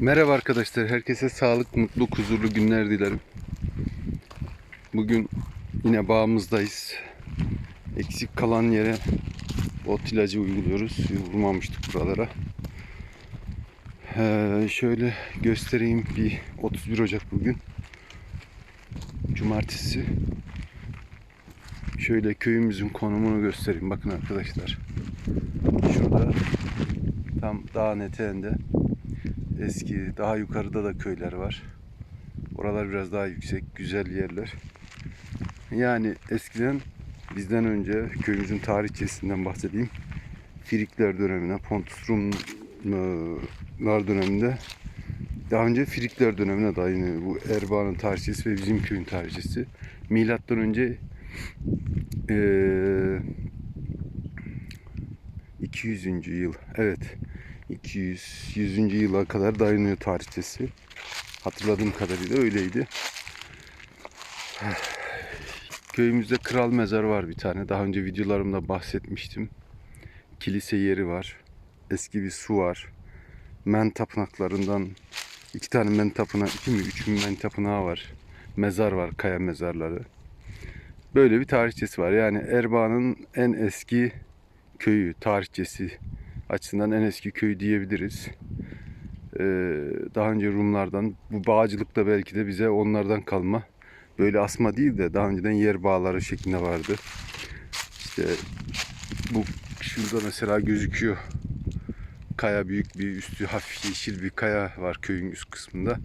Merhaba arkadaşlar. Herkese sağlık, mutluluk, huzurlu günler dilerim. Bugün yine bağımızdayız. Eksik kalan yere ot ilacı uyguluyoruz. Vurmamıştık buralara. Ee, şöyle göstereyim. Bir 31 Ocak bugün. Cumartesi. Şöyle köyümüzün konumunu göstereyim. Bakın arkadaşlar. Şurada tam dağın eteğinde eski daha yukarıda da köyler var. Oralar biraz daha yüksek, güzel yerler. Yani eskiden bizden önce köyümüzün tarihçesinden bahsedeyim. Frikler dönemine, Pontus Rumlar döneminde daha önce Frikler dönemine dayanıyor. Bu Erbaa'nın tarihçesi ve bizim köyün tarihçesi. Milattan önce eee 200. yıl. Evet. 200 100. yıla kadar dayanıyor tarihçesi. Hatırladığım kadarıyla öyleydi. Köyümüzde kral mezar var bir tane. Daha önce videolarımda bahsetmiştim. Kilise yeri var. Eski bir su var. Men tapınaklarından iki tane men tapınağı, iki mi üç mü men tapınağı var. Mezar var, kaya mezarları. Böyle bir tarihçesi var. Yani Erbaa'nın en eski köyü, tarihçesi açısından en eski köy diyebiliriz. Ee, daha önce Rumlardan, bu bağcılık da belki de bize onlardan kalma. Böyle asma değil de daha önceden yer bağları şeklinde vardı. İşte bu şurada mesela gözüküyor. Kaya büyük bir üstü hafif yeşil bir kaya var köyün üst kısmında.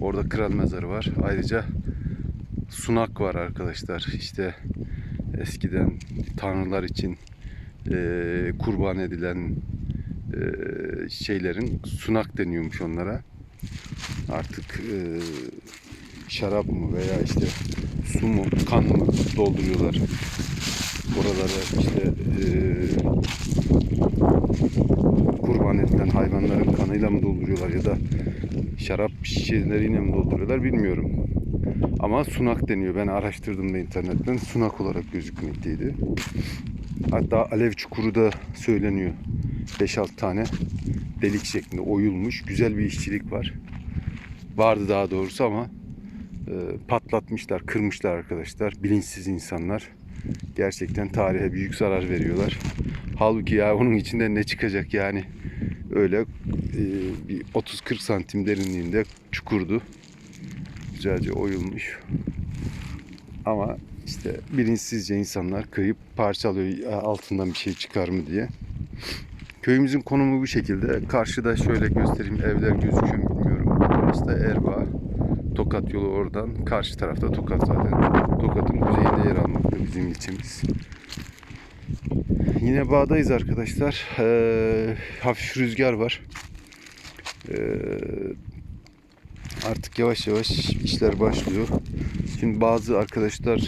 Orada kral mezarı var. Ayrıca sunak var arkadaşlar. İşte eskiden tanrılar için e, kurban edilen e, şeylerin sunak deniyormuş onlara. Artık e, şarap mı veya işte su mu, kan mı dolduruyorlar. Oralara işte e, kurban edilen hayvanların kanıyla mı dolduruyorlar ya da şarap şişeleriyle mi dolduruyorlar bilmiyorum. Ama sunak deniyor. Ben araştırdım da internetten. Sunak olarak gözükmekteydi. Hatta alev çukuru da söyleniyor. 5-6 tane delik şeklinde oyulmuş. Güzel bir işçilik var. Vardı daha doğrusu ama e, patlatmışlar, kırmışlar arkadaşlar. Bilinçsiz insanlar. Gerçekten tarihe büyük zarar veriyorlar. Halbuki ya onun içinde ne çıkacak yani öyle e, bir 30-40 santim derinliğinde çukurdu. Güzelce oyulmuş. Ama işte bilinçsizce insanlar kıyıp parçalıyor altından bir şey çıkar mı diye. Köyümüzün konumu bu şekilde. Karşıda şöyle göstereyim evler gözüküyor mu bilmiyorum. Burası da Erbaa. Tokat yolu oradan. Karşı tarafta Tokat zaten. Tokat'ın kuzeyinde yer almakta bizim ilçemiz. Yine bağdayız arkadaşlar. Ee, hafif rüzgar var. Ee, artık yavaş yavaş işler başlıyor. Şimdi bazı arkadaşlar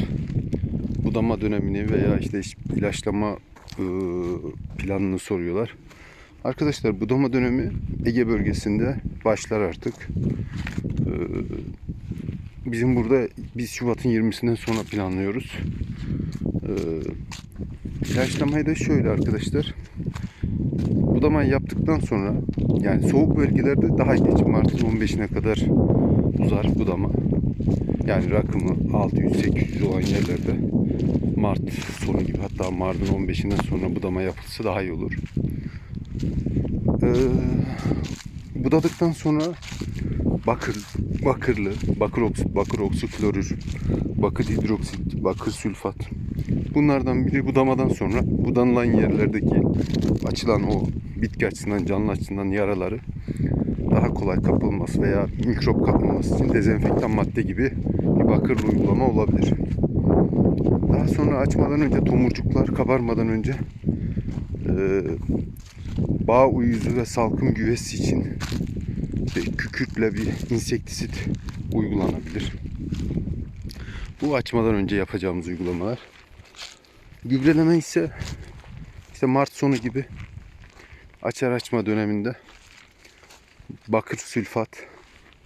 budama dönemini veya işte ilaçlama planını soruyorlar. Arkadaşlar budama dönemi Ege bölgesinde başlar artık. E, Bizim burada biz Şubat'ın 20'sinden sonra planlıyoruz. İlaçlamayı da şöyle arkadaşlar. Budamayı yaptıktan sonra yani soğuk bölgelerde daha geç Mart'ın 15'ine kadar uzar budama. Yani rakımı 600-800 olan yerlerde Mart sonu gibi hatta Mart'ın 15'inden sonra budama yapılsa daha iyi olur. Ee, budadıktan sonra bakır, bakırlı, bakır oksit, bakır oksiklorür, bakır hidroksit, bakır sülfat. Bunlardan biri budamadan sonra budanılan yerlerdeki açılan o bitki açısından, canlı açısından yaraları daha kolay kapılması veya mikrop kapmaması için dezenfektan madde gibi bir bakırlı uygulama olabilir. Daha sonra açmadan önce tomurcuklar kabarmadan önce e, bağ uyuzu ve salkım güvesi için işte kükürtle bir insektisit uygulanabilir. Bu açmadan önce yapacağımız uygulamalar. Gübreleme ise işte Mart sonu gibi açar açma döneminde bakır sülfat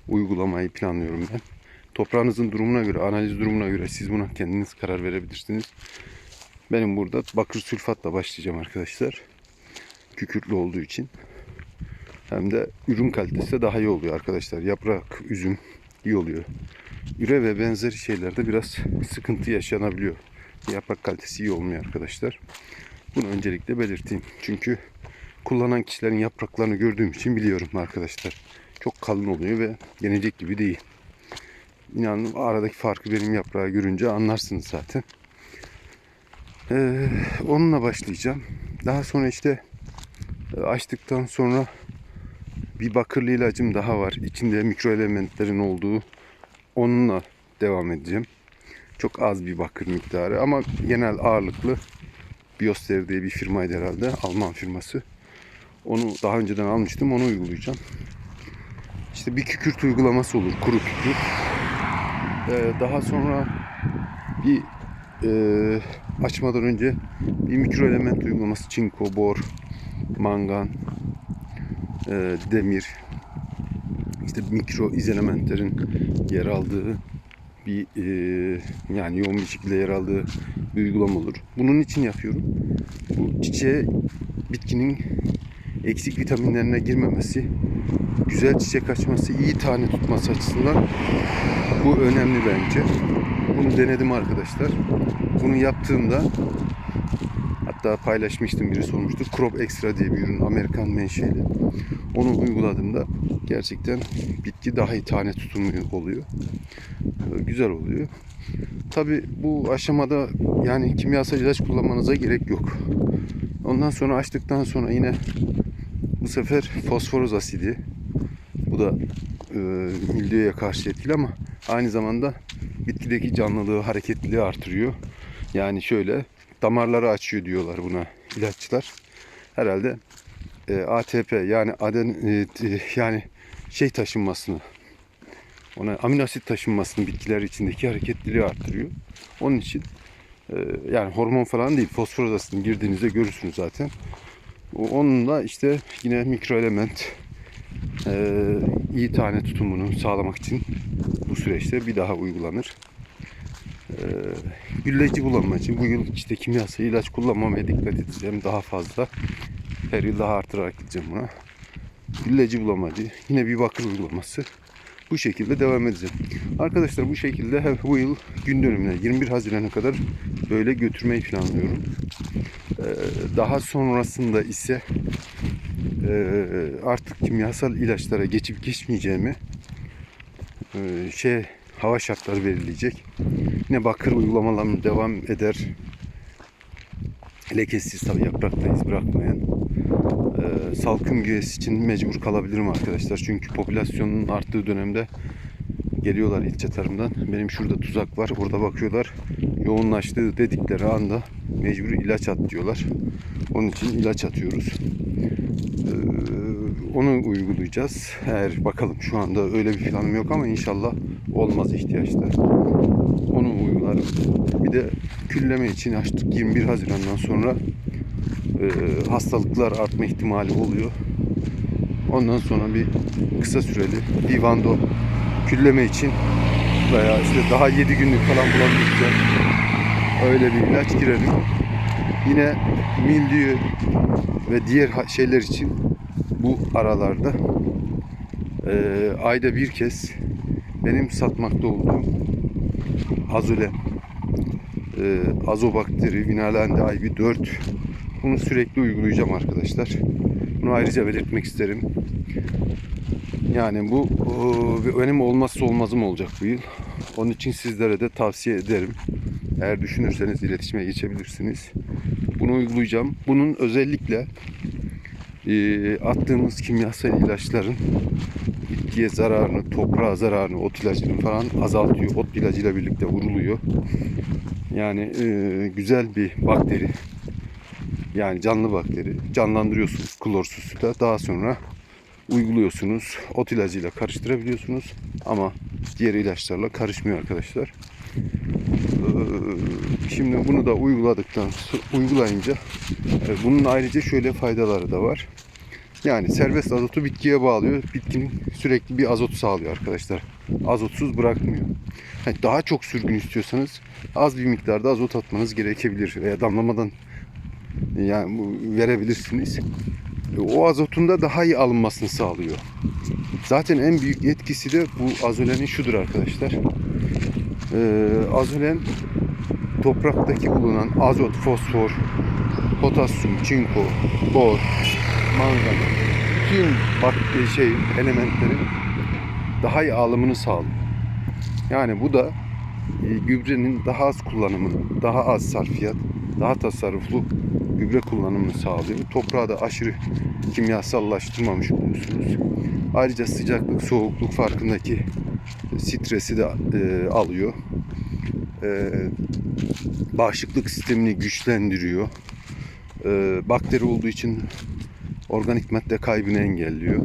uygulamayı planlıyorum ben. Toprağınızın durumuna göre, analiz durumuna göre siz buna kendiniz karar verebilirsiniz. Benim burada bakır sülfatla başlayacağım arkadaşlar. Kükürtlü olduğu için. hem de ürün kalitesi de daha iyi oluyor arkadaşlar. Yaprak, üzüm iyi oluyor. Üre ve benzeri şeylerde biraz sıkıntı yaşanabiliyor. Yaprak kalitesi iyi olmuyor arkadaşlar. Bunu öncelikle belirteyim. Çünkü kullanan kişilerin yapraklarını gördüğüm için biliyorum arkadaşlar. Çok kalın oluyor ve yenecek gibi değil. İnanın aradaki farkı benim yaprağı görünce anlarsınız zaten. Ee, onunla başlayacağım. Daha sonra işte e, açtıktan sonra bir bakırlı ilacım daha var. İçinde mikro elementlerin olduğu. Onunla devam edeceğim. Çok az bir bakır miktarı ama genel ağırlıklı Bioster diye bir firmaydı herhalde. Alman firması. Onu daha önceden almıştım. Onu uygulayacağım. İşte bir kükürt uygulaması olur. Kuru kükürt. Ee, daha sonra bir e, açmadan önce bir mikro element uygulaması. Çinko, bor, mangan, e, demir, işte mikro izelementlerin yer aldığı bir e, yani yoğun bir şekilde yer aldığı bir uygulama olur. Bunun için yapıyorum. Bu çiçeğe bitkinin eksik vitaminlerine girmemesi, güzel çiçek açması, iyi tane tutması açısından bu önemli bence. Bunu denedim arkadaşlar. Bunu yaptığımda hatta paylaşmıştım biri sormuştu. Crop Extra diye bir ürün Amerikan menşeli. Onu uyguladığımda gerçekten bitki daha iyi tane tutumu oluyor. Güzel oluyor. Tabi bu aşamada yani kimyasal ilaç kullanmanıza gerek yok. Ondan sonra açtıktan sonra yine bu sefer fosforoz asidi. Bu da e, mildiyoya karşı etkili ama aynı zamanda bitkideki canlılığı, hareketliliği artırıyor. Yani şöyle damarları açıyor diyorlar buna ilaççılar. Herhalde e, ATP yani aden e, yani şey taşınmasını ona amino asit taşınmasını bitkiler içindeki hareketliliği arttırıyor. Onun için e, yani hormon falan değil fosfor asidini girdiğinizde görürsünüz zaten. Onunla işte yine mikro element e, iyi tane tutumunu sağlamak için bu süreçte bir daha uygulanır. E, gülleci bulanma için bu yıl işte kimyasal ilaç kullanmamaya dikkat edeceğim daha fazla. Her yıl daha artırarak gideceğim buna. Gülleci bulamacı. Yine bir bakır uygulaması. Bu şekilde devam edeceğim. Arkadaşlar bu şekilde bu yıl gün dönümüne 21 Haziran'a kadar böyle götürmeyi planlıyorum. Ee, daha sonrasında ise e, artık kimyasal ilaçlara geçip geçmeyeceğimi e, şey hava şartları belirleyecek. Yine bakır uygulamalarım devam eder. Lekesiz tabii yaprakta iz bırakmayan. Ee, salkım güvesi için mecbur kalabilirim arkadaşlar. Çünkü popülasyonun arttığı dönemde geliyorlar ilçe tarımdan. Benim şurada tuzak var. Orada bakıyorlar. Yoğunlaştığı dedikleri anda mecbur ilaç at diyorlar. Onun için ilaç atıyoruz. Ee, onu uygulayacağız. Eğer bakalım şu anda öyle bir planım yok ama inşallah olmaz ihtiyaçta. Onu uygularım. Bir de külleme için açtık 21 Haziran'dan sonra e, hastalıklar artma ihtimali oluyor. Ondan sonra bir kısa süreli bir vando külleme için veya işte daha 7 günlük falan bulamayacağım. Öyle bir ilaç girelim. Yine mildiyo ve diğer şeyler için bu aralarda e, ayda bir kez benim satmakta olduğum azole, e, azobakteri, vinalende IB 4 bunu sürekli uygulayacağım arkadaşlar. Bunu ayrıca belirtmek isterim. Yani bu e, benim olmazsa olmazım olacak bu yıl. Onun için sizlere de tavsiye ederim. Eğer düşünürseniz iletişime geçebilirsiniz. Bunu uygulayacağım. Bunun özellikle e, attığımız kimyasal ilaçların bitkiye zararını, toprağa zararını, ot ilacını falan azaltıyor. Ot ilacıyla birlikte vuruluyor. Yani e, güzel bir bakteri. Yani canlı bakteri. Canlandırıyorsunuz klorsuz suda. Daha sonra uyguluyorsunuz. Ot ilacıyla karıştırabiliyorsunuz. Ama diğer ilaçlarla karışmıyor arkadaşlar. Ee, Şimdi bunu da uyguladıktan uygulayınca e, bunun ayrıca şöyle faydaları da var. Yani serbest azotu bitkiye bağlıyor. Bitkinin sürekli bir azot sağlıyor arkadaşlar. Azotsuz bırakmıyor. Yani daha çok sürgün istiyorsanız az bir miktarda azot atmanız gerekebilir veya damlamadan yani verebilirsiniz. e, o azotun da daha iyi alınmasını sağlıyor. Zaten en büyük etkisi de bu azolenin şudur arkadaşlar. Ee, azolen topraktaki bulunan azot, fosfor, potasyum, çinko, bor, mangan, bütün bak şey elementlerin daha iyi alımını sağlıyor. Yani bu da e, gübrenin daha az kullanımını, daha az sarfiyat, daha tasarruflu gübre kullanımını sağlıyor. Toprağı da aşırı kimyasallaştırmamış oluyorsunuz. Ayrıca sıcaklık, soğukluk farkındaki stresi de e, alıyor. E, bağışıklık sistemini güçlendiriyor. E, bakteri olduğu için organik madde kaybını engelliyor.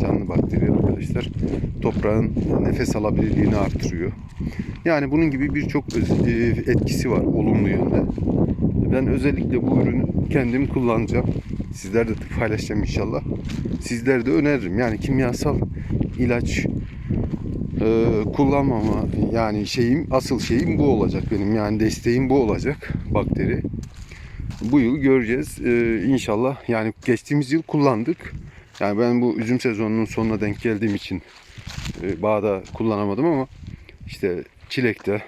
Canlı bakteri arkadaşlar. Toprağın nefes alabilirliğini artırıyor. Yani bunun gibi birçok e, etkisi var olumlu yönde. Ben özellikle bu ürünü kendim kullanacağım. Sizler de paylaşacağım inşallah. Sizlere de öneririm. Yani kimyasal ilaç e, kullanmama yani şeyim asıl şeyim bu olacak benim. Yani desteğim bu olacak bakteri. Bu yıl göreceğiz. E, inşallah yani geçtiğimiz yıl kullandık. Yani ben bu üzüm sezonunun sonuna denk geldiğim için e, bağda kullanamadım ama işte çilekte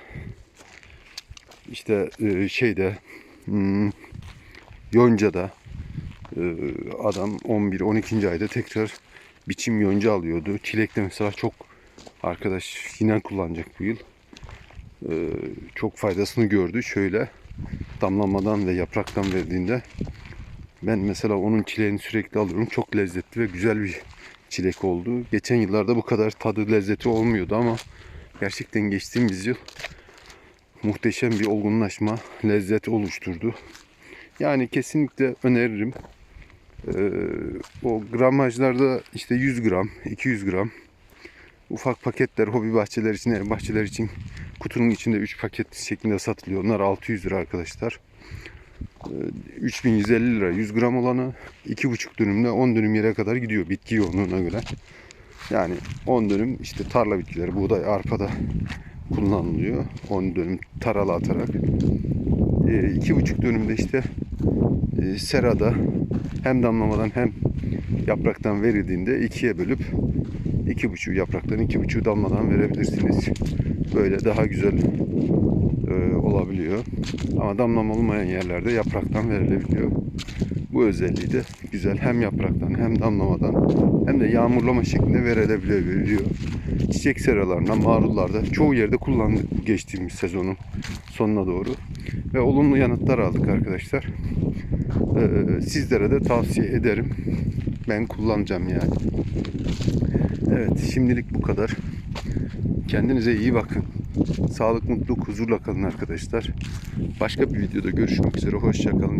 işte e, şeyde hmm, yoncada e, adam 11-12. ayda tekrar biçim yonca alıyordu. Çilekte mesela çok arkadaş yine kullanacak bu yıl. E, çok faydasını gördü. Şöyle damlamadan ve yapraktan verdiğinde ben mesela onun çileğini sürekli alıyorum. Çok lezzetli ve güzel bir çilek oldu. Geçen yıllarda bu kadar tadı lezzeti olmuyordu ama gerçekten geçtiğimiz yıl muhteşem bir olgunlaşma, lezzet oluşturdu. Yani kesinlikle öneririm. Ee, o gramajlarda işte 100 gram, 200 gram ufak paketler hobi bahçeler için, ev bahçeler için kutunun içinde 3 paket şeklinde satılıyor. Onlar 600 lira arkadaşlar. Ee, 3150 lira 100 gram olanı 2,5 dönümle 10 dönüm yere kadar gidiyor bitki yoğunluğuna göre. Yani 10 dönüm işte tarla bitkileri, buğday, arpada kullanılıyor. 10 dönüm taralı atarak. Ee, iki buçuk dönümde işte e, serada hem damlamadan hem yapraktan verildiğinde ikiye bölüp iki buçuğu yapraktan iki buçuğu damladan verebilirsiniz. Böyle daha güzel e, olabiliyor. Ama damlama olmayan yerlerde yapraktan verilebiliyor. Bu özelliği de güzel. Hem yapraktan hem damlamadan hem de yağmurlama şeklinde verilebiliyor. Çiçek seralarında, marullarda çoğu yerde kullandık geçtiğimiz sezonun sonuna doğru. Ve olumlu yanıtlar aldık arkadaşlar. Ee, sizlere de tavsiye ederim. Ben kullanacağım yani. Evet şimdilik bu kadar. Kendinize iyi bakın. Sağlık, mutluluk, huzurla kalın arkadaşlar. Başka bir videoda görüşmek üzere. Hoşçakalın.